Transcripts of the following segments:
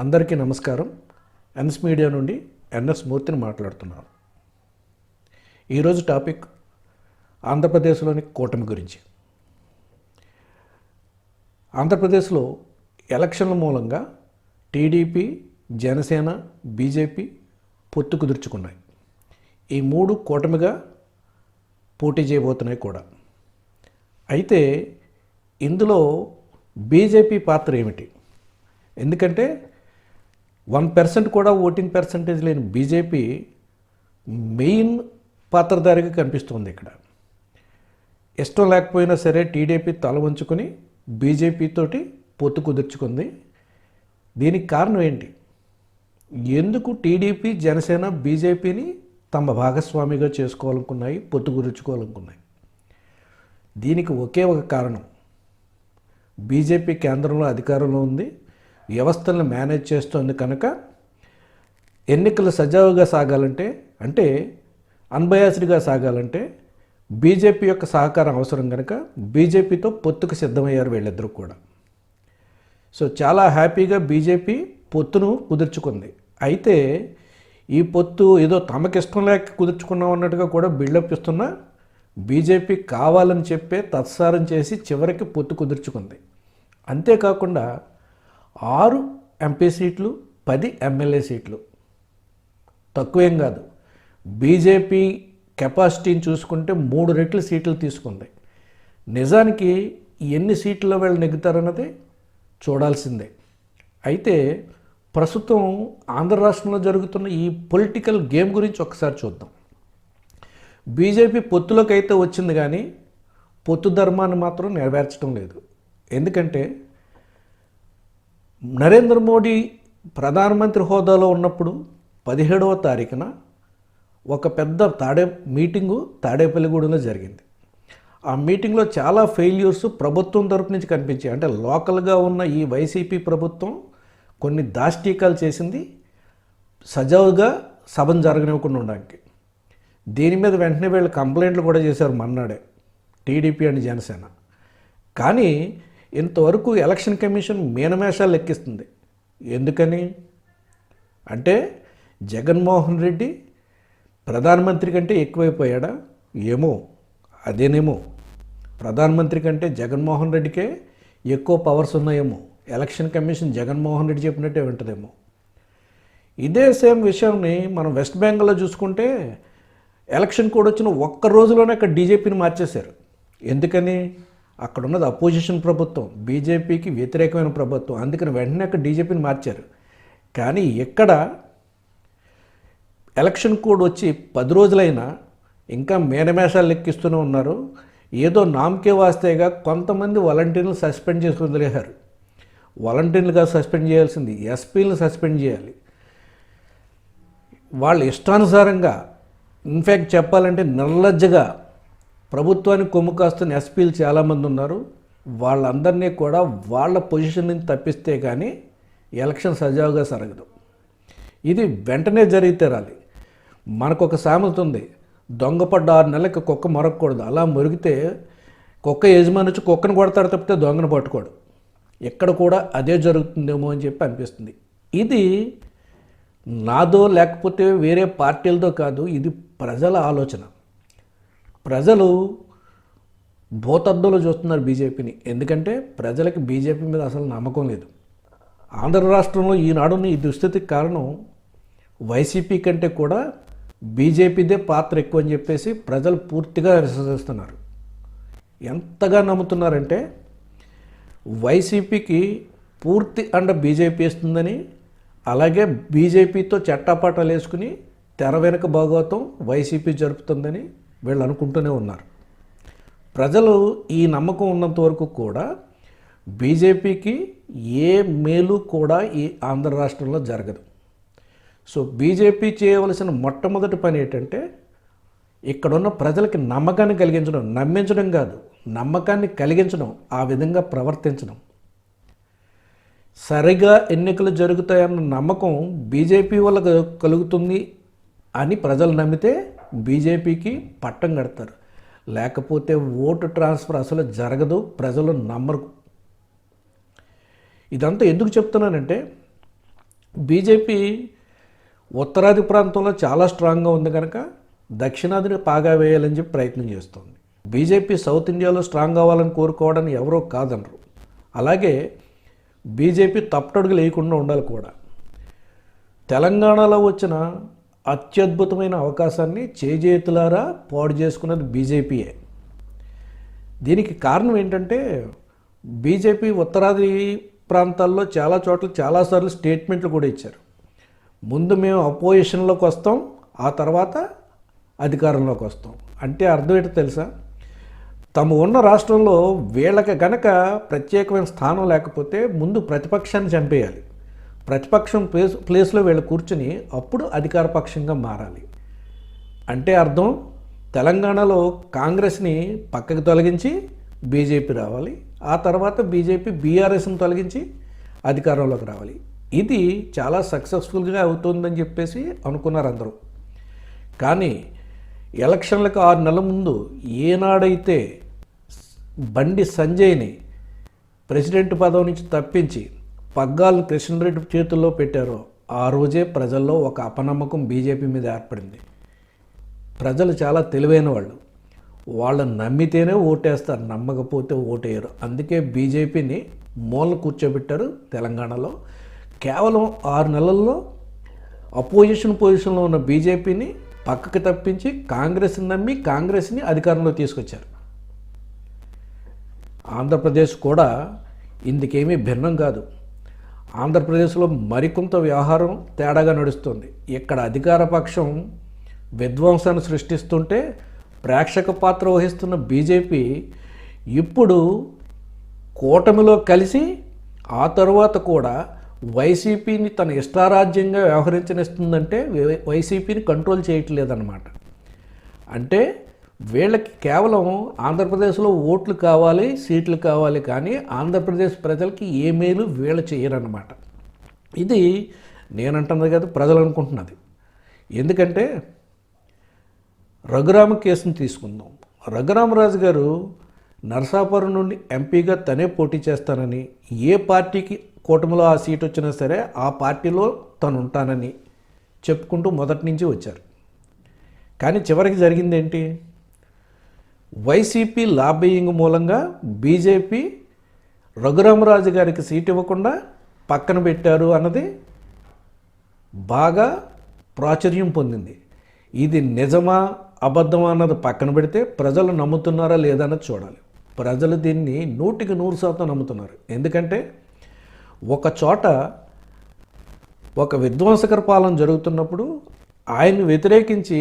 అందరికీ నమస్కారం. NS media నుండి ఎన్ఎస్ మూర్తిని మాట్లాడుతున్నాను ఈరోజు టాపిక్ ఆంధ్రప్రదేశ్లోని కూటమి గురించి. ఆంధ్రప్రదేశ్లో ఎలక్షన్ల మూలంగా టీడీపీ జనసేన బీజేపీ పొత్తు కుదుర్చుకున్నాయి. ఈ మూడు కూటమిగా పోటీ చేయబోతున్నాయి కూడా. అయితే ఇందులో బీజేపీ పాత్ర ఏమిటి? ఎందుకంటే వన్ పర్సెంట్ కూడా ఓటింగ్ పర్సంటేజ్ లేని బీజేపీ మెయిన్ పాత్రధారిగా కనిపిస్తుంది ఇక్కడ. ఇష్టం లేకపోయినా సరే టీడీపీ తల వంచుకొని బీజేపీతోటి పొత్తు కుదుర్చుకుంది. దీనికి కారణం ఏంటి? ఎందుకు టీడీపీ జనసేన బీజేపీని తమ భాగస్వామిగా చేసుకోవాలనుకున్నాయి పొత్తు కుదుర్చుకోవాలనుకున్నాయి? దీనికి ఒకే ఒక కారణం. బీజేపీ కేంద్రంలో అధికారంలో ఉంది వ్యవస్థలను మేనేజ్ చేస్తోంది కనుక ఎన్నికలు సజావుగా సాగాలంటే అంటే అన్బయాస్డ్గా సాగాలంటే బీజేపీ యొక్క సహకారం అవసరం కనుక బీజేపీతో పొత్తుకు సిద్ధమయ్యారు వీళ్ళిద్దరూ కూడా. సో చాలా హ్యాపీగా బీజేపీ పొత్తును కుదుర్చుకుంది. అయితే ఈ పొత్తు ఏదో తమకిష్టం లేక కుదుర్చుకున్నాం అన్నట్టుగా కూడా బిల్డప్ ఇస్తున్న బీజేపీ కావాలని చెప్పే తత్సారం చేసి చివరికి పొత్తు కుదుర్చుకుంది. అంతేకాకుండా ఆరు ఎంపీ సీట్లు పది ఎమ్మెల్యే సీట్లు. తక్కువేం కాదు. బీజేపీ కెపాసిటీని చూసుకుంటే మూడు రెట్లు సీట్లు తీసుకుంది. నిజానికి ఎన్ని సీట్లలో వీళ్ళు నెగ్గుతారన్నది చూడాల్సిందే. అయితే ప్రస్తుతం ఆంధ్ర రాష్ట్రంలో జరుగుతున్న ఈ పొలిటికల్ గేమ్ గురించి ఒకసారి చూద్దాం. బీజేపీ పొత్తులోకి అయితే వచ్చింది కానీ పొత్తు ధర్మాన్ని మాత్రం నెరవేర్చడం లేదు. ఎందుకంటే నరేంద్ర మోడీ ప్రధానమంత్రి హోదాలో ఉన్నప్పుడు పదిహేడవ తారీఖున ఒక పెద్ద తాడే మీటింగు తాడేపల్లిగూడెంలో జరిగింది. ఆ మీటింగ్లో చాలా ఫెయిల్యూర్స్ ప్రభుత్వం తరపు నుంచి కనిపించాయి. అంటే లోకల్గా ఉన్న ఈ వైసీపీ ప్రభుత్వం కొన్ని దాష్టీకాలు చేసింది. సజావుగా సభను జరగనివ్వకుండా ఉండడానికి. దీని మీద వెంటనే వీళ్ళు కంప్లైంట్లు కూడా చేశారు మన్నాడే టీడీపీ అండ్ జనసేన. కానీ ఇంతవరకు ఎలక్షన్ కమిషన్ మీనమేషాలు లెక్కిస్తుంది. ఎందుకని? అంటే జగన్మోహన్ రెడ్డి ప్రధానమంత్రి కంటే ఎక్కువైపోయాడా? ఏమో అదేనేమో. ప్రధానమంత్రి కంటే జగన్మోహన్ రెడ్డికే ఎక్కువ పవర్స్ ఉన్నాయేమో. ఎలక్షన్ కమిషన్ జగన్మోహన్ రెడ్డి చెప్పినట్టే వింటదేమో. ఇదే సేమ్ విషయాన్ని మనం వెస్ట్ బెంగాల్లో చూసుకుంటే ఎలక్షన్ కోడ్ వచ్చిన ఒక్క రోజులోనే అక్కడ డీజేపీని మార్చేశారు. ఎందుకని? అక్కడ ఉన్నది అపోజిషన్ ప్రభుత్వం బీజేపీకి వ్యతిరేకమైన ప్రభుత్వం. అందుకని వెంటనే అక్కడ డీజేపీని మార్చారు. కానీ ఇక్కడ ఎలక్షన్ కోడ్ వచ్చి పది రోజులైనా ఇంకా మేనమేషాలు లెక్కిస్తూనే ఉన్నారు. ఏదో నామకే వాస్తేగా కొంతమంది వాలంటీర్లు సస్పెండ్ చేసి వదిలేశారు. వాలంటీర్లుగా సస్పెండ్ చేయాల్సింది ఎస్పీలను సస్పెండ్ చేయాలి. వాళ్ళ ఇష్టానుసారంగా ఇన్ఫ్యాక్ట్ చెప్పాలంటే నిర్లజ్జగా ప్రభుత్వానికి కొమ్ము కాస్తున్న ఎస్పీలు చాలామంది ఉన్నారు. వాళ్ళందరినీ కూడా వాళ్ళ పొజిషన్ నుంచి తప్పిస్తే కానీ ఎలక్షన్ సజావుగా జరగదు. ఇది వెంటనే జరిగి తీరాలి మనకు ఒక సామెత ఉంది దొంగపడ్డ ఆరు నెలలకి కుక్క మొరగకూడదు. అలా మురిగితే కుక్క యజమాని వచ్చి కుక్కను కొడతాడు తప్పితే దొంగను పట్టుకోడు. ఎక్కడ కూడా అదే జరుగుతుందేమో అని చెప్పి అనిపిస్తుంది. ఇది నాదో లేకపోతే వేరే పార్టీలతో కాదు ఇది ప్రజల ఆలోచన. ప్రజలు భూతద్దంలో చూస్తున్నారు బీజేపీని. ఎందుకంటే ప్రజలకి బీజేపీ మీద అసలు నమ్మకం లేదు. ఆంధ్ర రాష్ట్రంలో ఈనాడున్న ఈ దుస్థితికి కారణం వైసీపీ కంటే కూడా బీజేపీదే పాత్ర ఎక్కువ అని చెప్పేసి ప్రజలు పూర్తిగా విశ్వసిస్తున్నారు. ఎంతగా నమ్ముతున్నారంటే వైసీపీకి పూర్తి అండ బీజేపీ ఇస్తుందని అలాగే బీజేపీతో చట్టాపాటాలు వేసుకుని తెర వెనుక భాగవతం వైసీపీ జరుపుతుందని వీళ్ళు అనుకుంటూనే ఉన్నారు. ప్రజలు ఈ నమ్మకం ఉన్నంత వరకు కూడా బీజేపీకి ఏ మేలు కూడా ఈ ఆంధ్ర రాష్ట్రంలో జరగదు. సో బీజేపీ చేయవలసిన మొట్టమొదటి పని ఏంటంటే ఇక్కడున్న ప్రజలకి నమ్మకాన్ని కలిగించడం నమ్మించడం కాదు నమ్మకాన్ని కలిగించడం ఆ విధంగా ప్రవర్తించడం. సరిగా ఎన్నికలు జరుగుతాయన్న నమ్మకం బీజేపీ వల్ల కలుగుతుంది అని ప్రజలు నమ్మితే బీజేపీకి పట్టం కడతారు. లేకపోతే ఓటు ట్రాన్స్ఫర్ అసలు జరగదు ప్రజలు నమ్మరు. ఇదంతా ఎందుకు చెప్తున్నానంటే బీజేపీ ఉత్తరాది ప్రాంతంలో చాలా స్ట్రాంగ్గా ఉంది కనుక దక్షిణాదిని పాగా వేయాలని చెప్పి ప్రయత్నం చేస్తుంది. బీజేపీ సౌత్ ఇండియాలో స్ట్రాంగ్ అవ్వాలని కోరుకోవడానికి ఎవరో కాదనరు. అలాగే బీజేపీ తప్పటడుగు లేకుండా ఉండాలి కూడా. తెలంగాణలో వచ్చిన అత్యద్భుతమైన అవకాశాన్ని చేజేతులారా పాడు చేసుకున్నది బీజేపీయే. దీనికి కారణం ఏంటంటే బీజేపీ ఉత్తరాది ప్రాంతాల్లో చాలా చోట్ల చాలాసార్లు స్టేట్మెంట్లు కూడా ఇచ్చారు. ముందు మేము అపోజిషన్లోకి వస్తాం ఆ తర్వాత అధికారంలోకి వస్తాం. అంటే అర్థం ఏంటో తెలుసా? తమ ఉన్న రాష్ట్రంలో వీళ్ళకి గనక ప్రత్యేకమైన స్థానం లేకపోతే ముందు ప్రతిపక్షాన్ని చంపేయాలి. ప్రతిపక్షం ప్లేస్ ప్లేస్లో వీళ్ళు కూర్చుని అప్పుడు అధికార పక్షంగా మారాలి. అంటే అర్థం? తెలంగాణలో కాంగ్రెస్ని పక్కకు తొలగించి బీజేపీ రావాలి. ఆ తర్వాత బీజేపీ బీఆర్ఎస్ని తొలగించి అధికారంలోకి రావాలి. ఇది చాలా సక్సెస్ఫుల్గా అవుతుందని చెప్పేసి అనుకున్నారు అందరూ కానీ ఎలక్షన్లకు ఆరు నెలల ముందు ఏనాడైతే బండి సంజయ్ని ప్రెసిడెంట్ పదవి నుంచి తప్పించి పగ్గాలు కృష్ణరెడ్డి చేతుల్లో పెట్టారో ఆ రోజే ప్రజల్లో ఒక అపనమ్మకం బీజేపీ మీద ఏర్పడింది. ప్రజలు చాలా తెలివైన వాళ్ళు. వాళ్ళని నమ్మితేనే ఓటేస్తారు నమ్మకపోతే ఓటేయరు. అందుకే బీజేపీని మూల కూర్చోబెట్టారు తెలంగాణలో. కేవలం ఆరు నెలల్లో అపోజిషన్ పొజిషన్లో ఉన్న బీజేపీని పక్కకి తప్పించి కాంగ్రెస్ని నమ్మి కాంగ్రెస్ని అధికారంలో తీసుకొచ్చారు. ఆంధ్రప్రదేశ్ కూడా ఇందుకేమీ భిన్నం కాదు. ఆంధ్రప్రదేశ్లో మరికొంత వ్యవహారం తేడాగా నడుస్తుంది. ఇక్కడ అధికార పక్షం విధ్వంసాన్ని సృష్టిస్తుంటే ప్రేక్షక పాత్ర వహిస్తున్న బీజేపీ ఇప్పుడు కూటమిలో కలిసి ఆ తరువాత కూడా వైసీపీని తన ఇష్టారాజ్యంగా వ్యవహరించనిస్తుందంటే వైసీపీని కంట్రోల్ చేయట్లేదన్నమాట. అంటే వీళ్ళకి కేవలం ఆంధ్రప్రదేశ్లో ఓట్లు కావాలి సీట్లు కావాలి కానీ ఆంధ్రప్రదేశ్ ప్రజలకి ఏ మేలు వీళ్ళు చేయరన్నమాట. ఇది నేనంటున్నది కదా ప్రజలు అనుకుంటున్నది. ఎందుకంటే రఘురామ కేసును తీసుకుందాం. రఘురామరాజు గారు నరసాపురం నుండి ఎంపీగా తనే పోటీ చేస్తానని ఏ పార్టీకి కూటమిలో ఆ సీట్ వచ్చినా సరే ఆ పార్టీలో తను ఉంటానని చెప్పుకుంటూ మొదటి నుంచి వచ్చారు. కానీ చివరికి జరిగింది ఏంటి? వైసీపీ లాబియింగ్ మూలంగా బీజేపీ రఘురామరాజు గారికి సీట్ ఇవ్వకుండా పక్కన పెట్టారు అన్నది బాగా ప్రాచుర్యం పొందింది. ఇది నిజమా అబద్ధమా అన్నది పక్కన పెడితే ప్రజలు నమ్ముతున్నారా లేదన్నది చూడాలి. ప్రజలు దీన్ని నూటికి నూరు శాతం నమ్ముతున్నారు. ఎందుకంటే ఒక చోట ఒక విధ్వంసకర పాలన జరుగుతున్నప్పుడు ఆయన్ని వ్యతిరేకించి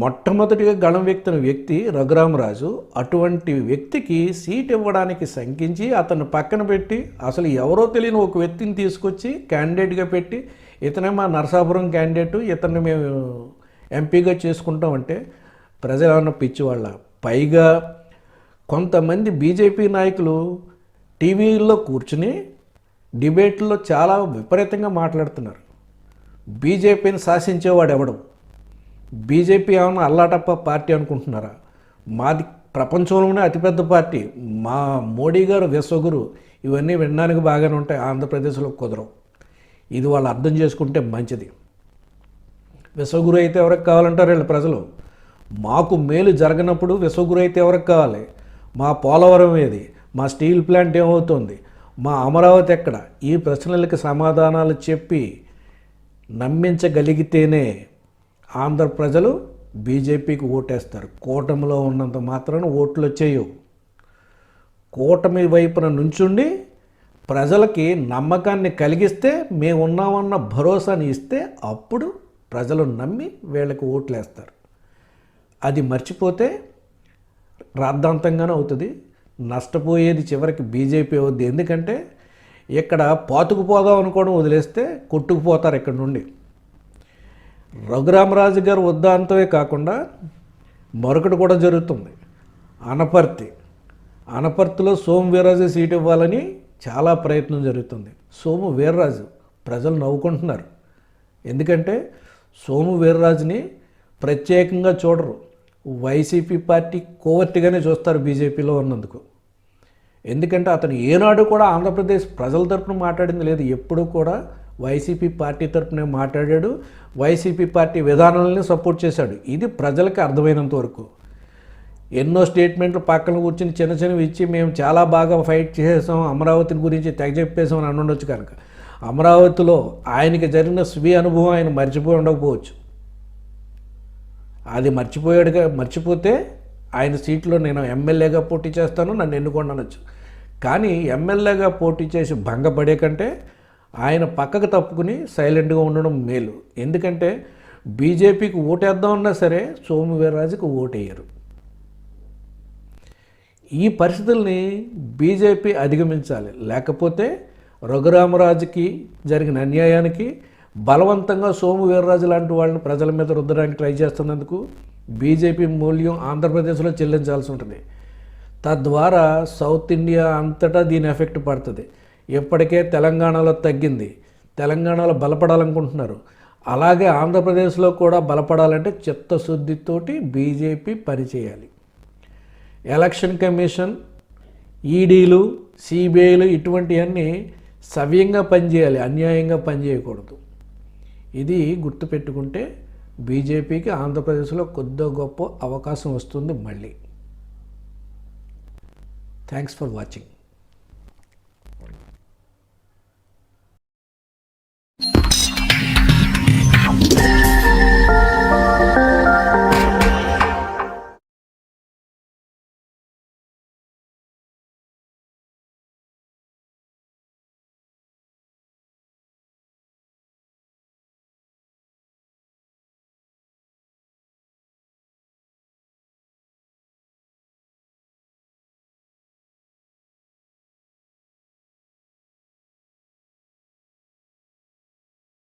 మొట్టమొదటిగా గళం వ్యక్తిన వ్యక్తి రఘురామరాజు అటువంటి వ్యక్తికి సీట్ ఇవ్వడానికి శంకించి అతను పక్కన పెట్టి అసలు ఎవరో తెలియని ఒక వ్యక్తిని తీసుకొచ్చి క్యాండిడేట్గా పెట్టి ఇతనే మా నరసాపురం క్యాండిడేట్ ఇతన్ని మేము ఎంపీగా చేసుకుంటామంటే ప్రజలు ఏమన్నా పిచ్చివాళ్ళ? పైగా కొంతమంది బీజేపీ నాయకులు టీవీల్లో కూర్చుని డిబేట్లో చాలా విపరీతంగా మాట్లాడుతున్నారు. బీజేపీని శాసించేవాడు ఎవడు? బీజేపీ ఏమన్నా అల్లాటప్ప పార్టీ అనుకుంటున్నారా? మాది ప్రపంచంలోనే అతిపెద్ద పార్టీ. మా మోడీ గారు విశ్వగురు ఇవన్నీ వినడానికి బాగానే ఉంటాయి. ఆంధ్రప్రదేశ్లో కుదరవు. ఇది వాళ్ళు అర్థం చేసుకుంటే మంచిది. విశ్వగురు అయితే ఎవరికి కావాలంటారు వీళ్ళ ప్రజలు? మాకు మేలు జరగనప్పుడు విశ్వగురు అయితే ఎవరికి కావాలి? మా పోలవరం ఏది? మా స్టీల్ ప్లాంట్ ఏమవుతుంది? మా అమరావతి ఎక్కడ? ఈ ప్రశ్నలకి సమాధానాలు చెప్పి నమ్మించగలిగితేనే ఆంధ్ర ప్రజలు బీజేపీకి ఓటేస్తారు. కూటమిలో ఉన్నంత మాత్రాన ఓట్లు వచ్చేయవు. కూటమి వైపున నుంచుండి ప్రజలకి నమ్మకాన్ని కలిగిస్తే మేము ఉన్నామన్న భరోసాని ఇస్తే అప్పుడు ప్రజలు నమ్మి వీళ్ళకి ఓట్లు వేస్తారు అది మర్చిపోతే రాద్ధాంతంగానే అవుతుంది. నష్టపోయేది చివరికి బీజేపీ అవుద్ది. ఎందుకంటే ఇక్కడ పాతుకుపోదాం అనుకోవడం వదిలేస్తే కొట్టుకుపోతారు ఇక్కడ నుండి. రఘురామరాజు గారు వద్దాంతమే కాకుండా మరొకటి కూడా జరుగుతుంది. అనపర్తి. అనపర్తిలో సోము వీర్రాజు సీట్ ఇవ్వాలని చాలా ప్రయత్నం జరుగుతుంది. సోము వీర్రాజు ప్రజలు నవ్వుకుంటున్నారు. ఎందుకంటే సోము వీర్రాజుని ప్రత్యేకంగా చూడరు. వైసీపీ పార్టీ కోవర్తిగానే చూస్తారు బీజేపీలో ఉన్నందుకు. ఎందుకంటే అతను ఏనాడు కూడా ఆంధ్రప్రదేశ్ ప్రజల తరపున మాట్లాడింది లేదు. ఎప్పుడూ కూడా వైసీపీ పార్టీ తరపునే మాట్లాడాడు. వైసీపీ పార్టీ విధానాలని సపోర్ట్ చేశాడు. ఇది ప్రజలకు అర్థమైనంత వరకు. ఎన్నో స్టేట్మెంట్లు పక్కన కూర్చుని చిన్న చిన్నవి ఇచ్చి మేము చాలా బాగా ఫైట్ చేసాం అమరావతిని గురించి తెగ చెప్పేసాం అని అనుండొచ్చు కనుక. అమరావతిలో ఆయనకి జరిగిన స్వీయ అనుభవం ఆయన మర్చిపోయి ఉండకపోవచ్చు. అది మర్చిపోయాడుగా మర్చిపోతే ఆయన సీట్లో నేను ఎమ్మెల్యేగా పోటీ చేస్తాను నన్ను ఎన్నుకోండి అనొచ్చు. కానీ ఎమ్మెల్యేగా పోటీ చేసి భంగపడే కంటే ఆయన పక్కకు తప్పుకుని సైలెంట్గా ఉండడం మేలు. ఎందుకంటే బీజేపీకి ఓటేద్దామన్నా సరే సోము వీర్రాజుకి ఓటేయరు. ఈ పరిస్థితుల్ని బీజేపీ అధిగమించాలి. లేకపోతే రఘురామరాజుకి జరిగిన అన్యాయానికి బలవంతంగా సోము వీర్రాజు లాంటి వాళ్ళని ప్రజల మీద రుద్దడానికి ట్రై చేస్తున్నందుకు బీజేపీ మూల్యం ఆంధ్రప్రదేశ్లో చెల్లించాల్సి ఉంటుంది. తద్వారా సౌత్ ఇండియా అంతటా దీని ఎఫెక్ట్ పడుతుంది. ఇప్పటికే తెలంగాణలో తగ్గింది. తెలంగాణలో బలపడాలనుకుంటున్నారు. అలాగే ఆంధ్రప్రదేశ్లో కూడా బలపడాలంటే చిత్తశుద్ధితోటి బీజేపీ పనిచేయాలి ఎలక్షన్ కమిషన్ ఈడీలు సిబిఐలు ఇటువంటివన్నీ సవ్యంగా పనిచేయాలి. అన్యాయంగా పనిచేయకూడదు. ఇది గుర్తుపెట్టుకుంటే బీజేపీకి ఆంధ్రప్రదేశ్లో కొద్ది గొప్ప అవకాశం వస్తుంది మళ్ళీ. Thanks for watching